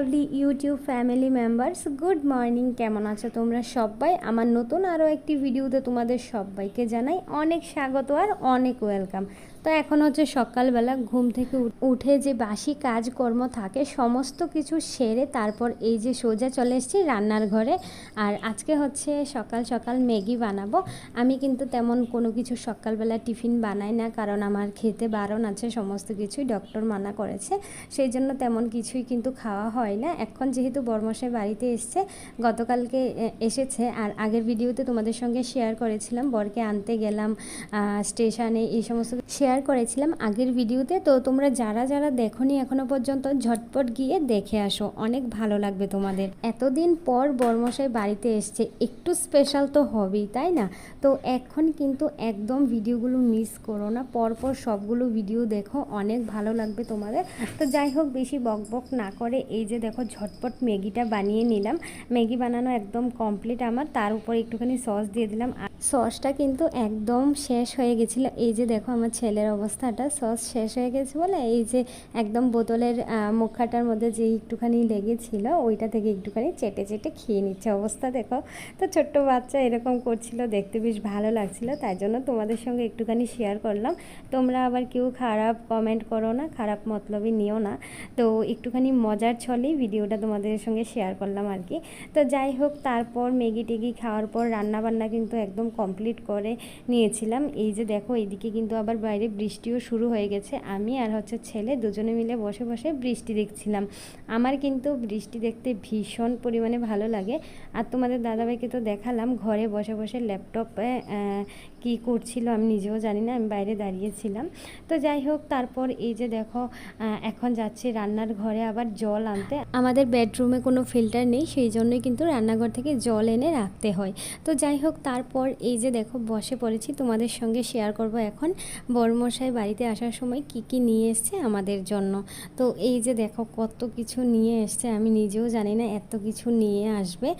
Lovely YouTube family members good morning কেমন আছো তোমরা সবাই? আমার নতুন আরও একটি ভিডিওতে তোমাদের সবাইকে জানাই অনেক স্বাগত আর অনেক ওয়েলকাম তো এখন হচ্ছে সকালবেলা ঘুম থেকে উঠ- যে বাসি কাজকর্ম থাকে, সমস্ত কিছু সেরে তারপর এই যে সোজা চলে এসেছি রান্নার ঘরে। আর আজকে হচ্ছে সকাল সকাল ম্যাগি বানাবো। আমি কিন্তু তেমন কোনো কিছু সকালবেলা টিফিন বানাই না, কারণ আমার খেতে বারণ আছে, সমস্ত কিছুই ডক্টর মানা করেছে। সেই জন্য তেমন কিছুই কিন্তু খাওয়া হয় না। এখন যেহেতু বর্মশাই বাড়িতে এসছে, গতকালকে এসেছে, আর আগের ভিডিওতে তোমাদের সঙ্গে শেয়ার করেছিলাম, বরকে আনতে গেলাম স্টেশনে, এই সমস্ত শেয়ার করেছিলাম আগের ভিডিওতে তো তোমরা যারা যারা দেখোনি এখনও পর্যন্ত, ঝটপট গিয়ে দেখে আসো। অনেক ভালো লাগবে তোমাদের। এতদিন পর বর্মশাই বাড়িতে এসছে, একটু স্পেশাল তো হবেই, তাই না? তো এখন কিন্তু একদম ভিডিওগুলো মিস করো না। পরপর সবগুলো ভিডিও দেখো, অনেক ভালো লাগবে তোমাদের। তো যাই হোক, বেশি বক বক না করে, এই যে দেখো ঝটপট ম্যাগিটা বানিয়ে নিলাম। ম্যাগি বানানো একদম কমপ্লিট আমার। তার উপর একটুখানি সস দিয়ে দিলাম। সসটা কিন্তু একদম শেষ হয়ে গেছিল। এই যে দেখো আমার ছেলের অবস্থাটা সস শেষ হয়ে গেছে বলে এই যে একদম বোতলের মুখাটার মধ্যে যে একটুখানি লেগেছিল ওইটা থেকে একটুখানি চেটে চেটে খেয়ে নিচ্ছে অবস্থা দেখো। তো ছোট্ট বাচ্চা এরকম করছিল, দেখতে বেশ ভালো লাগছিল, তাই জন্য তোমাদের সঙ্গে একটুখানি শেয়ার করলাম। তোমরা আবার কেউ খারাপ কমেন্ট করো না, খারাপ মতলবই নিও না। তো একটুখানি মজার ছলেই ভিডিওটা তোমাদের সঙ্গে শেয়ার করলাম আর কি। তো যাই হোক, তারপর ম্যাগি টেগি খাওয়ার পর রান্না বান্না কিন্তু একদম কমপ্লিট করে নিয়েছিলাম। এই যে দেখো, এইদিকে কিন্তু আবার বাইরে বৃষ্টিও শুরু হয়ে গেছে। আমি আর হচ্ছে ছেলে দুজনে মিলে বসে বসে বৃষ্টি দেখছিলাম। আমার কিন্তু বৃষ্টি দেখতে ভীষণ পরিমাণে ভালো লাগে। আর তোমাদের দাদাভাইকে তো দেখালাম, ঘরে বসে বসে ল্যাপটপে কি করছিল আমি নিজেও জানি না, আমি বাইরে দাঁড়িয়েছিলাম। তো যাই হোক, তারপর এই যে দেখো এখন যাচ্ছি রান্নার ঘরে আবার জল আনতে। আমাদের বেডরুমে কোনো ফিল্টার নেই, সেই জন্যই কিন্তু রান্নাঘর থেকে জল এনে রাখতে হয়। তো যাই হোক, তারপর এই যে দেখো, বসে পড়েছি, তোমাদের সঙ্গে শেয়ার করব এখন। বর্মশাই বাড়িতে আসার সময় কি কি নিয়ে এসছে আমাদের জন্য? তো এই যে দেখো কত কিছু নিয়ে এসছে, আমি নিজেও জানি না এত কিছু নিয়ে আসবে।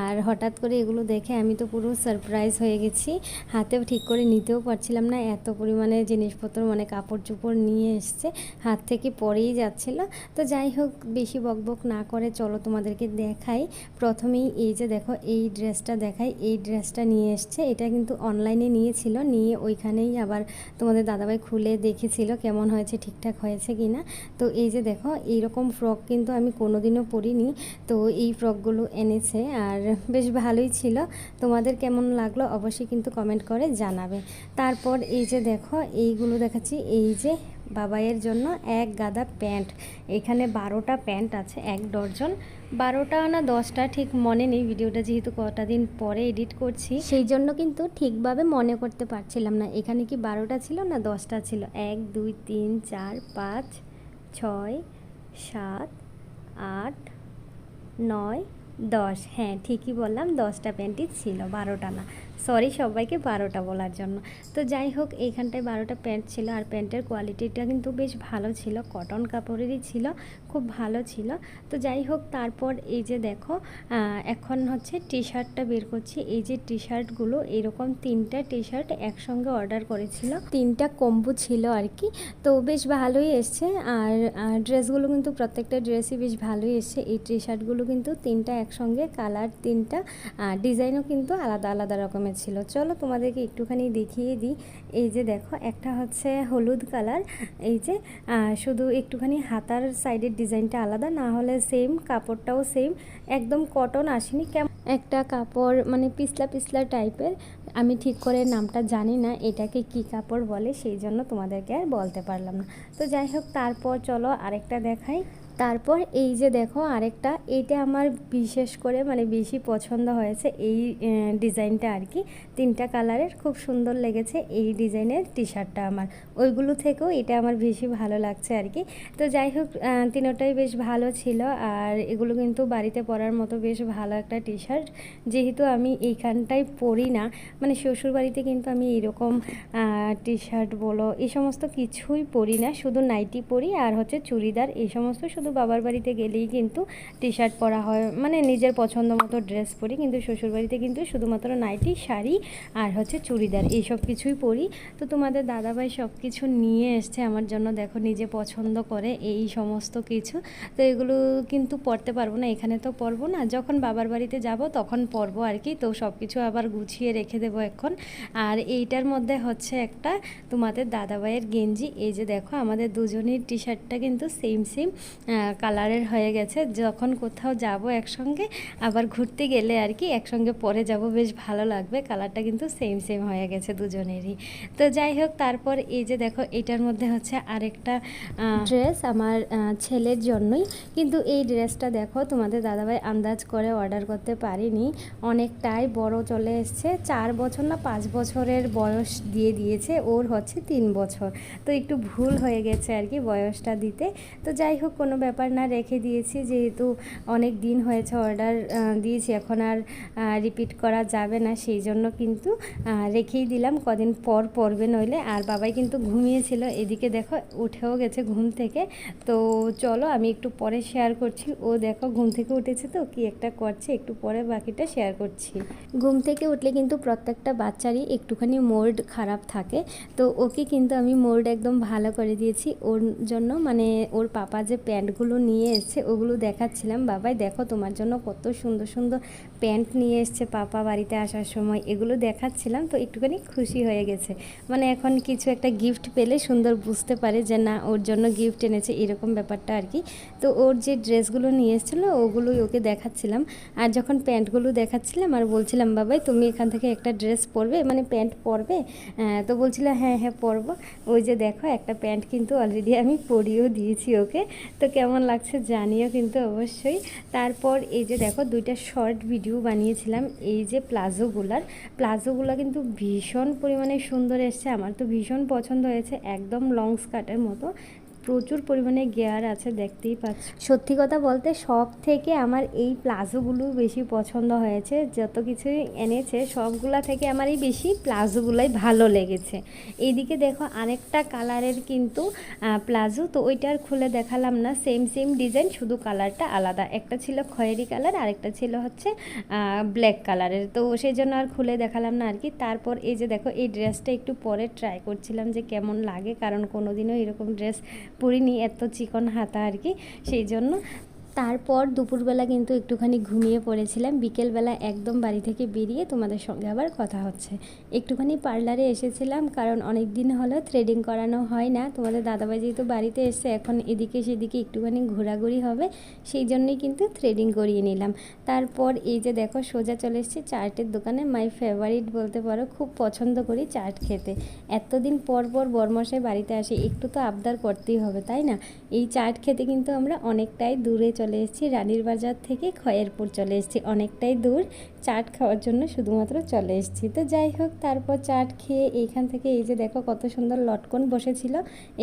আর হঠাৎ করে এগুলো দেখে আমি তো পুরো সারপ্রাইজ হয়ে গেছি। হাতেও ঠিক করে নিতেও পারছিলাম না, এত পরিমাণে জিনিসপত্র মানে কাপড় চোপড় নিয়ে এসছে, হাত থেকে পরেই যাচ্ছিল। তো যাই হোক, বেশি বকবক না করে চলো তোমাদেরকে দেখাই। প্রথমেই এই যে দেখো, এই ড্রেসটা দেখাই। এই ড্রেসটা নিয়ে এসছে, এটা কিন্তু অনলাইনে নিয়েছিল, নিয়ে ওইখানেই আবার তোমাদের দাদাভাই খুলে দেখেছিল কেমন হয়েছে, ঠিকঠাক হয়েছে কি না তো এই যে দেখো, এইরকম ফ্রক কিন্তু আমি কোনোদিনও পরিনি। তো এই ফ্রকগুলো এনেছে আর বেশ ভালোই ছিল। তোমাদের কেমন লাগল অবশ্যই কিন্তু কমেন্ট করে জানাবে। তারপর এই যে দেখো, এইগুলো দেখাচ্ছি। এই যে বাবাইয়ের জন্য এক গাদা প্যান্ট। এখানে বারোটা প্যান্ট আছে, এক ডর্জন বারোটা না দশটা ঠিক মনে নেই, ভিডিওটা যেহেতু কটা দিন পরে এডিট করছি। সেই জন্য কিন্তু ঠিকভাবে মনে করতে পারছিলাম না। এখানে কি বারোটা ছিল না দশটা ছিল? এক, দুই, তিন, চার, পাঁচ, ছয়, সাত, আট, নয় দশ হ্যাঁ ঠিকই বললাম, দশটা প্যান্টই ছিল, বারোটা না। সরি সবাইকে বারোটা বলার জন্য। তো যাই হোক, এইখানটায় বারোটা প্যান্ট ছিল আর প্যান্টের কোয়ালিটিটা কিন্তু বেশ ভালো ছিল, কটন কাপড়েরই ছিল, খুব ভালো ছিল। তো যাই হোক, তারপর এই যে দেখো এখন হচ্ছে টি শার্টটা বের করছি। এই যে টি শার্টগুলো এরকম তিনটা টি শার্ট একসঙ্গে অর্ডার করেছিল। তিনটা কম্বো ছিল আর কি। তো বেশ ভালোই এসছে, আর ড্রেসগুলো কিন্তু প্রত্যেকটা ড্রেসই বেশ ভালোই এসছে। এই টি শার্টগুলো কিন্তু তিনটা একসঙ্গে কালার তিনটা ডিজাইনও কিন্তু আলাদা আলাদা রকমের ছিল। চলো তোমাদেরকে একটুখানি দেখিয়ে দিই। এই যে দেখো, একটা হচ্ছে হলুদ কালার, এই যে শুধু একটুখানি হাতার সাইডের ডিজাইনটা আলাদা, না হলে সেম, কাপড়টাও সেম, একদম কটন আসেনি। কেমন একটা কাপড় মানে পিছলা পিছলা টাইপের, আমি ঠিক করে নামটা জানি না, এটাকে কি কাপড় বলে, সেই জন্য তোমাদেরকে আর বলতে পারলাম না। তো যাই হোক, তারপর চলো আরেকটা দেখাই। তারপর এই যে দেখো আরেকটা এইটা আমার বিশেষ করে মানে বেশি পছন্দ হয়েছে এই ডিজাইনটা আর কি। তিনটা কালারের খুব সুন্দর লেগেছে এই ডিজাইনের টি শার্টটা আমার। ওইগুলো থেকেও এটা আমার বেশি ভালো লাগছে আর কি। তো যাই হোক তিনোটাই বেশ ভালো ছিল আর এগুলো কিন্তু বাড়িতে পরার মতো বেশ ভালো একটা টি শার্ট যেহেতু আমি এইখানটায় পরি না মানে শ্বশুর বাড়িতে কিন্তু আমি এরকম টি শার্ট বলো, এই সমস্ত কিছুই পরি না। শুধু নাইটি পরি আর হচ্ছে চুড়িদার, এই সমস্ত শুধু বাবার বাড়িতে গেলেই কিন্তু টি শার্ট পরা হয়। মানে নিজের পছন্দ মতো ড্রেস পরি, কিন্তু শ্বশুরবাড়িতে কিন্তু শুধুমাত্র নাইটি শাড়ি আর হচ্ছে চুড়িদার এইসব কিছুই পরি। তো তোমাদের দাদাভাই সব কিছু নিয়ে এসছে আমার জন্য। দেখো নিজে পছন্দ করে এই সমস্ত কিছু। তো এগুলো কিন্তু পরতে পারব না, এখানে তো পরবো না। যখন বাবার বাড়িতে যাব তখন পরবো আর কি। তো সব কিছু আবার গুছিয়ে রেখে দেবো এখন। আর এইটার মধ্যে হচ্ছে একটা তোমাদের দাদাভাইয়ের গেঞ্জি। এই যে দেখো, আমাদের দুজনের টি শার্টটা কিন্তু সেম সেম কালারের হয়ে গেছে। যখন কোথাও যাব একসঙ্গে, আবার ঘুরতে গেলে আর কি একসঙ্গে পরে যাব, বেশ ভালো লাগবে। কালারটা কিন্তু সেম সেম হয়ে গেছে দুজনেরই। তো যাই হোক, তারপর এই যে দেখো, এটার মধ্যে হচ্ছে আরেকটা ড্রেস আমার ছেলের জন্যই। কিন্তু এই ড্রেসটা দেখো, তোমাদের দাদাভাই আন্দাজ করে অর্ডার করতে পারিনি। অনেকটাই বড় চলে এসছে। চার বছর না পাঁচ বছরের বয়স দিয়ে দিয়েছে। ওর হচ্ছে তিন বছর। তো একটু ভুল হয়ে গেছে আর কি বয়সটা দিতে। তো যাই হোক, কোনো ব্যাপার না রেখে দিয়েছি, যেহেতু অনেক দিন হয়েছে অর্ডার দিয়েছি, এখন আর রিপিট করা যাবে না, সেই জন্য কিন্তু রেখেই দিলাম। কদিন পর পরবে নইলে। আর বাবাই কিন্তু ঘুমিয়েছিল, এদিকে দেখো উঠেও গেছে ঘুম থেকে। তো চলো, আমি একটু পরে শেয়ার করছি। ও দেখো ঘুম থেকে উঠেছে তো, কি একটা করছে, একটু পরে বাকিটা শেয়ার করছি। ঘুম থেকে উঠলে কিন্তু প্রত্যেকটা বাচ্চারই একটুখানি মোল্ড খারাপ থাকে। তো ওকে কিন্তু আমি মোল্ড একদম ভালো করে দিয়েছি। ওর জন্য মানে ওর পাপা যে প্যান্টগুলো নিয়ে এসছে ওগুলো দেখাচ্ছিলাম, বাবাই দেখো তোমার জন্য কত সুন্দর সুন্দর প্যান্ট নিয়ে এসছে পাপা বাড়িতে আসার সময়। এগুলো দেখাচ্ছিলাম তো একটুখানি খুশি হয়ে গেছে। মানে এখন কিছু একটা গিফট পেলে সুন্দর বুঝতে পারে যে না, ওর জন্য গিফট এনেছে, এরকম ব্যাপারটা আর কি। তো ওর যে ড্রেসগুলো নিয়ে এসেছিল, ওগুলোই ওকে দেখাচ্ছিলাম। আর যখন প্যান্টগুলো দেখাচ্ছিলাম, আর বলছিলাম, বাবাই তুমি এখান থেকে একটা ড্রেস পরবে? মানে প্যান্ট পরবে? তো বলছিল হ্যাঁ হ্যাঁ পরবো। ওই যে দেখো, একটা প্যান্ট কিন্তু অলরেডি আমি পরিয়েও দিয়েছি ওকে। তো কেমন লাগছে জানিও কিন্তু অবশ্যই। তারপর এই যে দেখো, দুইটা শর্ট ভিডিও বানিয়েছিলাম, এই যে প্লাজোগুলার। প্লাজোগুলো কিন্তু ভীষণ পরিমাণে সুন্দর এসছে, আমার তো ভীষণ পছন্দ হয়েছে, একদম লং স্কার্টের মতো। প্রচুর পরিমাণে গেয়ার আছে, দেখতেই পাচ্ছ। সত্যি কথা বলতে সব থেকে আমার এই প্লাজোগুলো বেশি পছন্দ হয়েছে। যত কিছুই এনেছে, সবগুলা থেকে আমার এই বেশি প্লাজোগুলাই ভালো লেগেছে। এইদিকে দেখো আরেকটা কালারের কিন্তু প্লাজো, তো ওইটার খুলে দেখালাম না। সেম সেম ডিজাইন শুধু কালারটা আলাদা। একটা ছিল খয়েরি কালার, আরেকটা ছিল হচ্ছে ব্ল্যাক কালারের। তো সেই জন্য আর খুলে দেখালাম না আর কি তারপর এই যে দেখো, এই ড্রেসটা একটু পরে ট্রাই করছিলাম যে কেমন লাগে, কারণ কোনোদিনও এরকম ড্রেস পরিনি এত চিকন হাতা আর কি সেই জন্য তারপর দুপুরবেলা কিন্তু একটুখানি ঘুমিয়ে পড়েছিলাম। বিকেলবেলা একদম বাড়ি থেকে বেরিয়ে তোমাদের সঙ্গে আবার কথা হচ্ছে। একটুখানি পার্লারে এসেছিলাম কারণ অনেক দিন হলো থ্রেডিং করানো হয় না। তোমাদের দাদাভাই যেহেতু বাড়িতে এসে এখন এদিকে সেদিকে একটুখানি ঘোরাঘুরি হবে। সেই জন্যই কিন্তু থ্রেডিং করিয়ে নিলাম। তারপর এই যে দেখো সোজা চলে এসেছি চার্টের দোকানে। মাই ফেভারিট বলতে পারো, খুব পছন্দ করি চাট খেতে। এতদিন পর পর বরমশাই বাড়িতে আসে, একটু তো আবদার করতেই হবে, তাই না? এই চাট খেতে কিন্তু আমরা অনেকটাই দূরে চলে এসেছি, রানীর বাজার থেকে খয়েরপুর চলে এসেছি। অনেকটাই দূর, চাট খাওয়ার জন্য শুধুমাত্র চলে এসেছি। তো যাই হোক, তারপর চাট খেয়ে এইখান থেকে এই যে দেখো কত সুন্দর লটকন বসেছিল।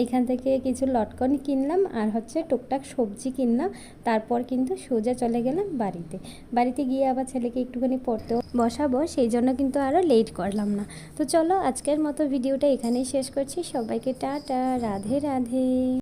এইখান থেকে কিছু লটকন কিনলাম আর হচ্ছে টুকটাক সবজি কিনলাম। তারপর কিন্তু সোজা চলে গেলাম বাড়িতে। বাড়িতে গিয়ে আবার ছেলেকে একটুখানি পড়তেও বসাবো, সেই জন্য কিন্তু আরও লেট করলাম না। তো চলো আজকের মতো ভিডিওটা এখানেই শেষ করছি। সবাইকে টাটা, রাধে রাধে।